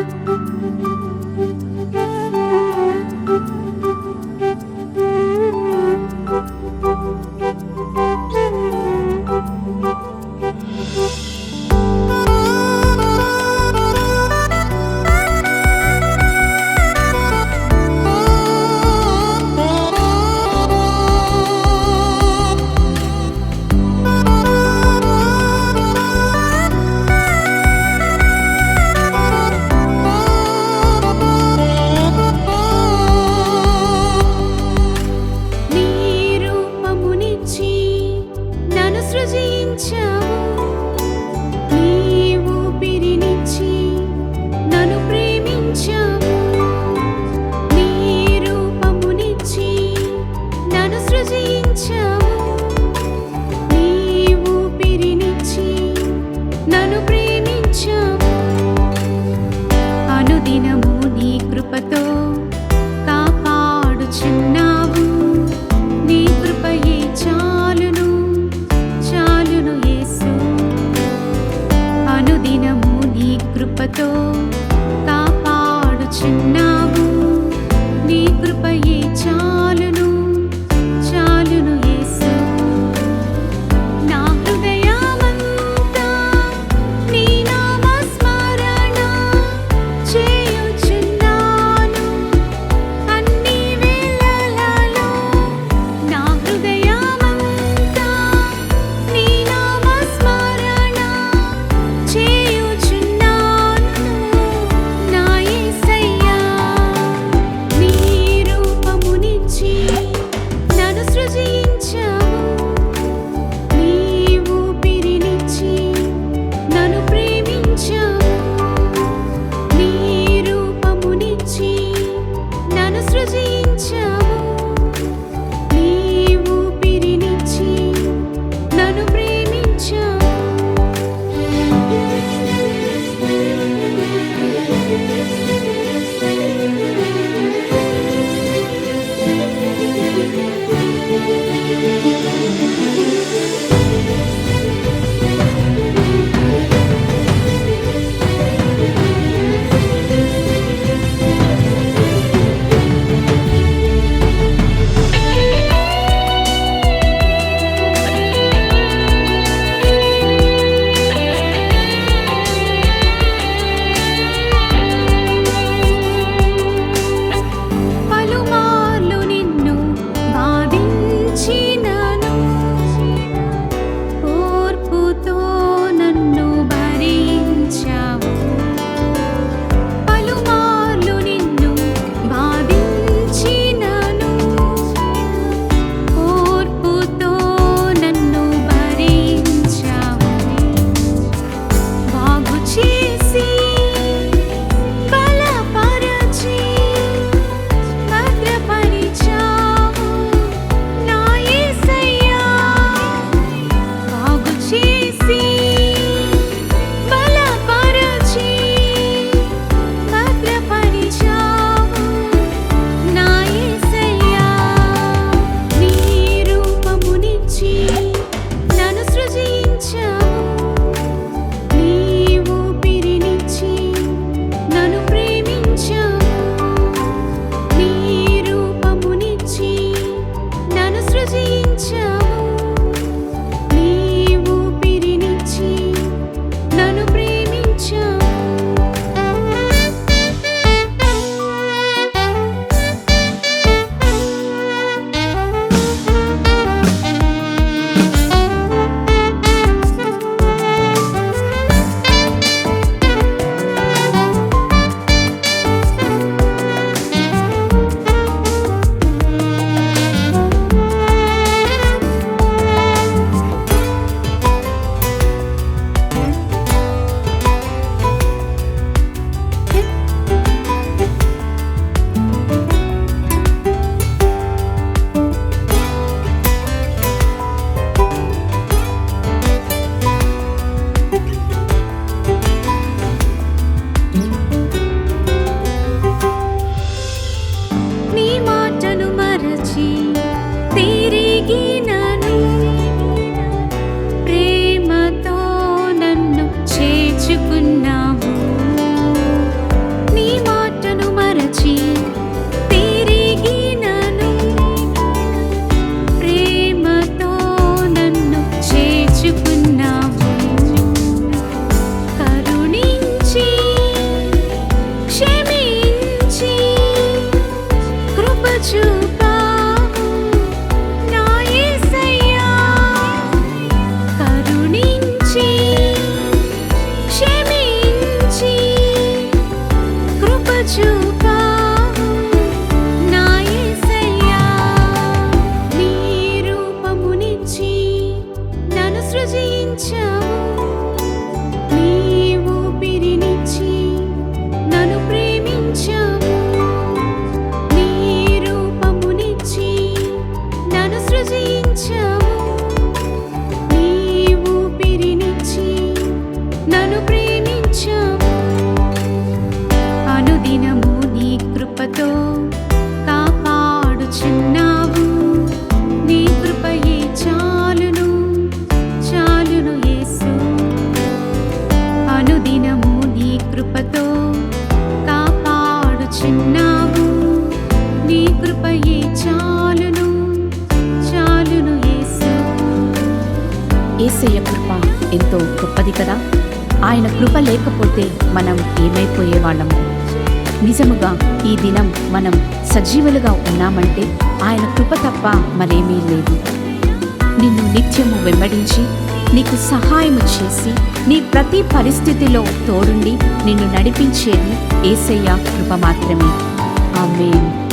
నీ No. chuka ఏసయ్య కృప ఎంతో గొప్పది కదా. ఆయన కృప లేకపోతే మనం ఏమైపోయేవాళ్ళము? నిజముగా ఈ దినం మనం సజీవులుగా ఉన్నామంటే ఆయన కృప తప్ప మరేమీ లేదు. నిన్ను నిత్యము వెంబడించి నీకు సహాయము చేసి నీ ప్రతి పరిస్థితిలో తోడుండి నిన్ను నడిపించేది ఏసయ్య కృప మాత్రమే. ఆమేన్.